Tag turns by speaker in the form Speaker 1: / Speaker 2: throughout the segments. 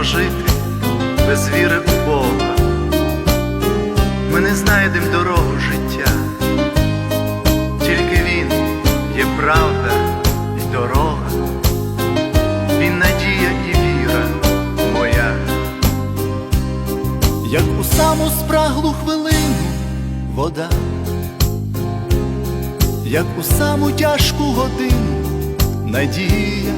Speaker 1: прожити без віри у Бога. Ми не знайдемо дорогу життя, тільки Він є правда і дорога, Він надія і віра моя. Як у саму спраглу хвилину вода, як у саму тяжку годину надія.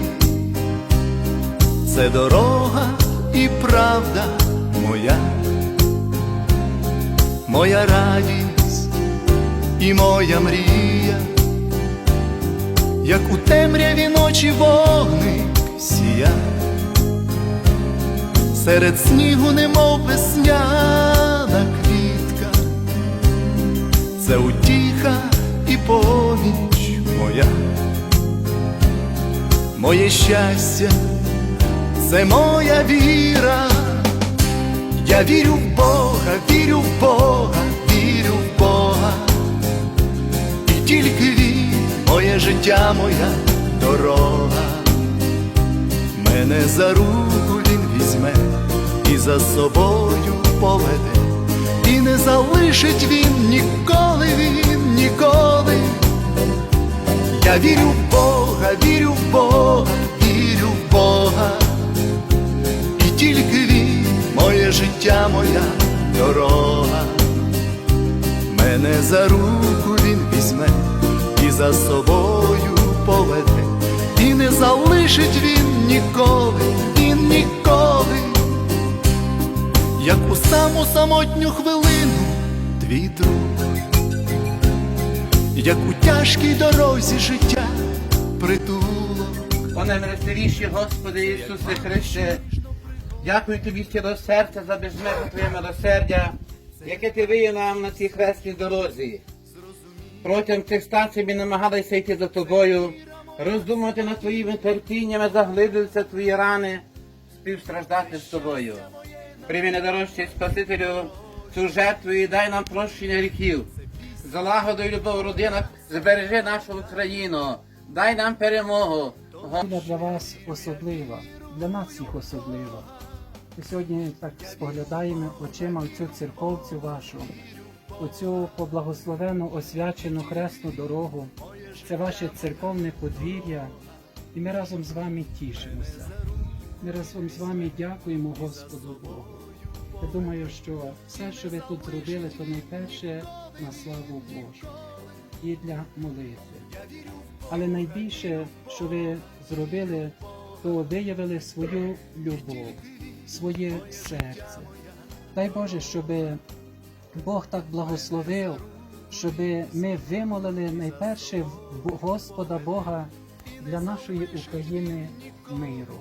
Speaker 1: Це дорога і правда моя, моя радість і моя мрія, як у темряві ночі вогник сія, серед снігу, немов весняна квітка, це утіха і поміч моя, моє щастя, це моя віра. Я вірю в Бога, вірю в Бога, вірю в Бога, і тільки він, моє життя, моя дорога, мене за руку він візьме і за собою поведе, і не залишить він ніколи, він ніколи. Я вірю в Бога, життя, моя дорога, мене за руку він візьме і за собою поведе, і не залишить він ніколи, він ніколи, як у саму самотню хвилину твій друг, як у тяжкій дорозі життя притулок.
Speaker 2: О наймилостивіший Господи Ісусе Христе, дякую Тобі щиро серця за безмежне Твоє милосердя, яке Ти виє нам на цій хресній дорозі. Протягом цих станцій ми намагалися йти за Тобою, роздумати над Твоїми терпіннями, заглиблюватися Твої рани, співстраждати з Тобою. Прийми недорожчий Спасителю цю жертву і дай нам прощення гріхів. Залагоду і любов в родинах збережи нашу Україну, дай нам перемогу.
Speaker 3: Для вас особлива, для нас всіх особлива. Ми сьогодні так споглядаємо очима цю церковцю вашу, оцю поблагословену освячену хресну дорогу. Це ваше церковне подвір'я, і ми разом з вами тішимося. Ми разом з вами дякуємо Господу Богу. Я думаю, що все, що ви тут зробили, то найперше на славу Божу і для молитви. Але найбільше, що ви зробили, то виявили свою любов, своє серце. Дай Боже, щоб Бог так благословив, щоб ми вимолили найперше Господа Бога для нашої України миру,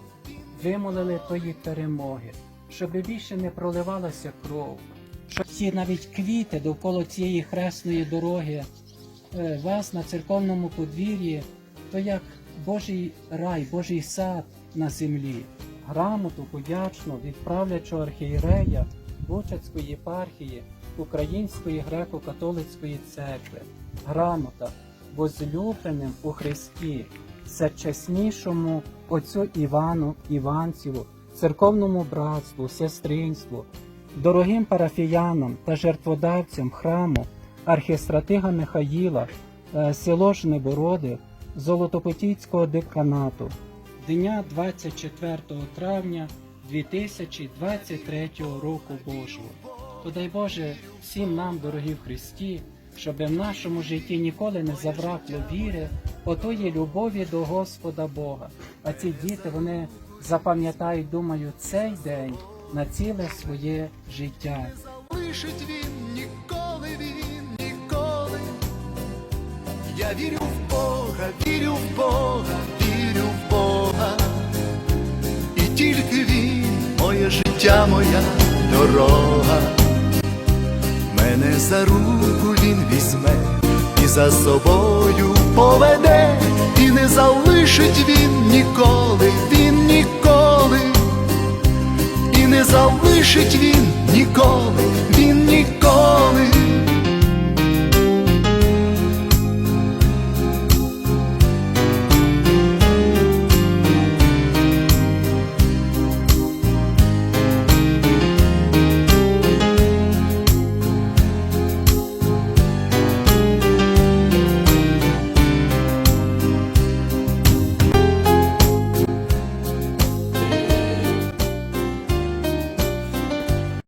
Speaker 3: вимолили тої перемоги, щоб більше не проливалася кров, щоб ці навіть квіти довкола цієї хресної дороги е, вас на церковному подвір'ї, то як Божий рай, Божий сад на землі. Грамоту подячну від правлячого архієрея Бучацької єпархії Української греко-католицької церкви. Грамота возлюбленим у Христі, всечеснішому отцю Івану Іванціву, церковному братству, сестринству, дорогим парафіянам та жертводавцям храму архістратига Михаїла, е, село Жнебороди, Золотопотійського деканату, дня 24 травня 2023 року Божого. То дай Боже всім нам, дорогі в Христі, щоб в нашому житті ніколи не забракло віри, отої любові до Господа Бога. А ці діти вони запам'ятають, думаю, цей день на ціле своє життя.
Speaker 1: Лишить він ніколи, він ніколи. Я вірю в життя моя дорога, мене за руку він візьме і за собою поведе, і не залишить він ніколи, він ніколи, і не залишить він ніколи, він ніколи.